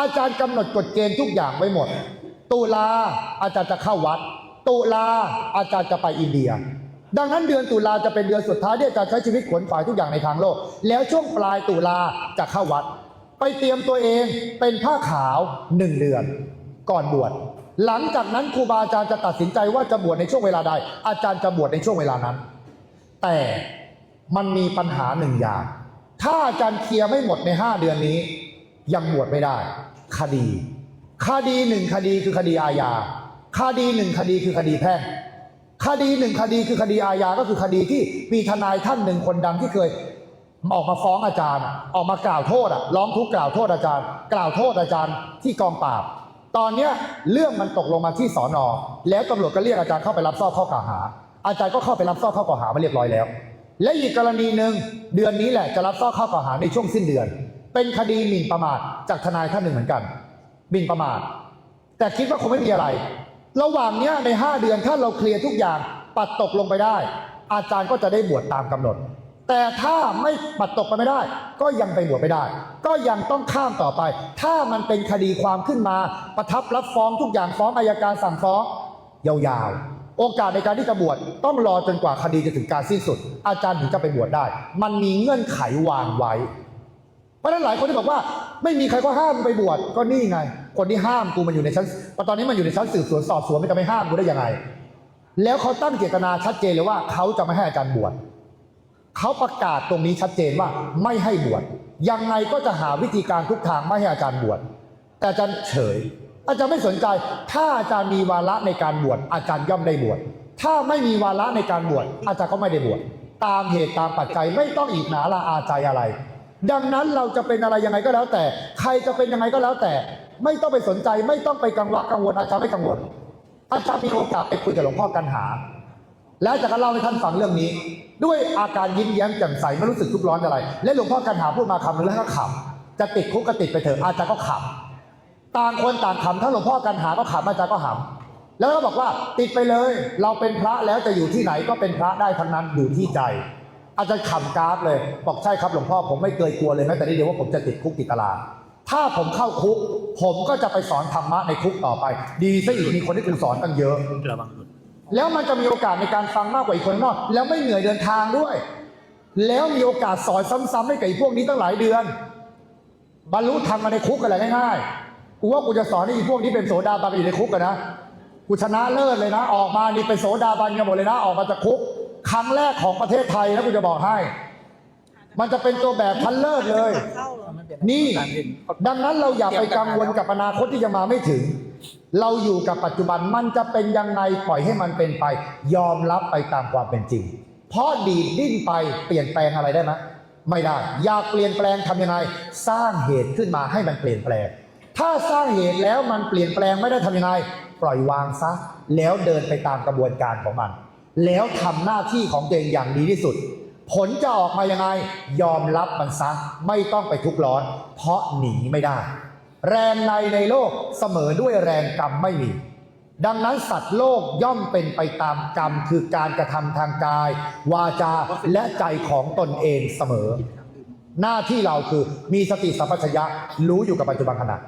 อาจารย์กำหนดกฎเกณฑ์ทุกอย่างไว้หมด ตุลาอาจารย์จะเข้าวัด ตุลาอาจารย์จะไปอินเดีย ดังนั้นเดือนตุลาจะเป็นเดือนสุดท้ายที่อาจารย์ใช้ชีวิตขวนขวายทุกอย่างในทางโลก แล้วช่วงปลายตุลาจะเข้าวัด ไปเตรียมตัวเองเป็นผ้าขาวหนึ่งเดือน ก่อนบวชหลังจากนั้นครูบาอาจารย์จะตัดสินใจว่าจะบวชในช่วงเวลาใด อาจารย์จะบวชในช่วงเวลานั้น แต่มันมีปัญหาหนึ่งอย่าง ถ้าอาจารย์เคลียร์ไม่หมดใน 5 เดือนนี้ ยังบวชไม่ได้ คดี คดีหนึ่งคดีคือคดีอาญา คดีหนึ่งคดีคือคดีแพ่งคดีหนึ่งคดีคือคดีอาญาก็คือคดีที่มีทนายท่านหนึ่งคนดังที่เคยออกมาฟ้องอาจารย์ ออกมากล่าวโทษอะร้องทุกข์กล่าวโทษอาจารย์ กล่าวโทษอาจารย์ที่กองปราบ ตอนเนี้ยเรื่องมันตกลงมาที่สอนอแล้วตำรวจก็เรียกอาจารย์เข้าไปรับทราบข้อกล่าวหา อาจารย์ก็เข้าไปรับทราบข้อกล่าวหามาเรียบร้อยแล้ว และอีกกรณีหนึ่งเดือนนี้แหละจะรับทราบข้อกล่าวหาในช่วงสิ้นเดือน เป็นคดีหมิ่นประมาทจากทนายท่านหนึ่งเหมือนกันหมิ่นประมาทแต่คิดว่าคงไม่มีอะไร ระหว่างเนี้ยใน 5 เดือนถ้าเราเคลียร์ทุกอย่างปัดตกลงไปได้ อาจารย์ก็จะได้บวชตามกำหนด แต่ถ้าไม่ปัดตกไปไม่ได้ ก็ยังไปบวชไม่ได้ ก็ยังต้องข้ามต่อไป ถ้ามันเป็นคดีความขึ้นมา ประทับรับฟ้องทุกอย่างฟ้องอายการสั่งฟ้องยาวๆ โอกาสในการที่จะบวชต้องรอจนกว่าคดีจะถึงการสิ้นสุด อาจารย์ถึงจะไปบวชได้ มันมีเงื่อนไขวางไว้ ราะฉะนั้นหลายคนที่บอกว่า ไม่มีใครก็ห้ามไปบวชก็นี่ไง คนที่ห้ามกูมันอยู่ในชั้นตอนนี้มันอยู่ในชั้นสืบสวนสอบสวนไม่จะไม่ห้ามกูได้ยังไง แล้วเขาตั้งเจตนาชัดเจนเลยว่าเขาจะไม่ให้อาจารย์บวชเขาประกาศตรงนี้ชัดเจนว่าไม่ให้บวชยังไงก็จะหาวิธีการทุกทางไม่ให้อาจารย์บวชแต่อาจารย์เฉย อาจารย์ไม่สนใจ ถ้าอาจารย์มีวาระในการบวชอาจารย์ย่อมได้บวชถ้าไม่มีวาระในการบวชอาจารย์ก็ไม่ได้บวชตามเหตุตามปัจจัยไม่ต้องอีกหนาละอาใจอะไร ดังนั้นเราจะเป็นอะไรยังไงก็แล้วแต่ ใครจะเป็นยังไงก็แล้วแต่ ไม่ต้องไปสนใจไม่ต้องไปกังวลกังวลอาจารย์ไม่กังวลอาจารย์มีโอกาสไปคุยกับหลวงพ่อกันหา แล้วอาจะก็เล่าให้ท่านฟังเรื่องนี้ ด้วยอาการยิ้มแย้มแจ่มใสไม่รู้สึกทุกข์ร้อนอะไร และหลวงพ่อกันหาพูดมาคำนึงแล้วก็ขำจะติดคุกก็ติดไปเถอะอาจารย์ก็ขำต่างคนต่างขำถ้าหลวงพ่อกันหาก็ขำอาจารย์ก็ขำแล้วก็บอกว่าติดไปเลย เราเป็นพระแล้วจะอยู่ที่ไหนก็เป็นพระได้ทั้งนั้นอยู่ที่ใจ อาจารย์ขำกราฟเลย บอกใช่ครับหลวงพ่อผมไม่เคยกลัวเลยแม้แต่นิดเดียวว่าผมจะติดคุกติดตารางถ้าผมเข้าคุก ผมก็จะไปสอนธรรมะในคุกต่อไป ดีซะอีกมีคนที่คุณสอนตั้งเยอะระวังแล้วมันจะมีโอกาสในการฟังมากกว่าอีกคนนอก แล้วไม่เหนื่อยเดินทางด้วย แล้วมีโอกาสสอนซ้ำๆให้กับพวกนี้ตั้งหลายเดือน บรรลุธรรมมาในคุกกันแหละง่ายๆกูว่ากูจะสอนให้ไอีพวกนี้เป็นโสดาบันอยู่ในคุกกันนะกูชนะเลิศเลยนะ ออกมานี่เป็นโสดาบันกันหมดเลยนะ ออกมาจากคุก ครั้งแรกของประเทศไทยนะกูจะบอกให้ มันจะเป็นตัวแบบพันเลิศเลย นี่ ดังนั้นเราอย่าไปกังวลกับอนาคตที่จะมาไม่ถึง เราอยู่กับปัจจุบันมันจะเป็นยังไงปล่อยให้มันเป็นไป ยอมรับไปตามความเป็นจริง เพราะดีดดิ้นไปเปลี่ยนแปลงอะไรได้ไหมไม่ได้ อยากเปลี่ยนแปลงทำยังไง สร้างเหตุขึ้นมาให้มันเปลี่ยนแปลง ถ้าสร้างเหตุแล้วมันเปลี่ยนแปลงไม่ได้ทำยังไง ปล่อยวางซะ แล้วเดินไปตามกระบวนการของมัน แล้วทำหน้าที่ของตัวเองอย่างดีที่สุด ผลจะออกมายังไง ยอมรับมันซะไม่ต้องไปทุกข์ร้อน เพราะหนีไม่ได้ แรงในในโลกเสมอด้วยแรงกรรมไม่มี ดังนั้นสัตว์โลกย่อมเป็นไปตามกรรม คือการกระทำทางกาย วาจาและใจของตนเองเสมอ หน้าที่เราคือมีสติสัมปชัญญะรู้อยู่กับปัจจุบันขณะ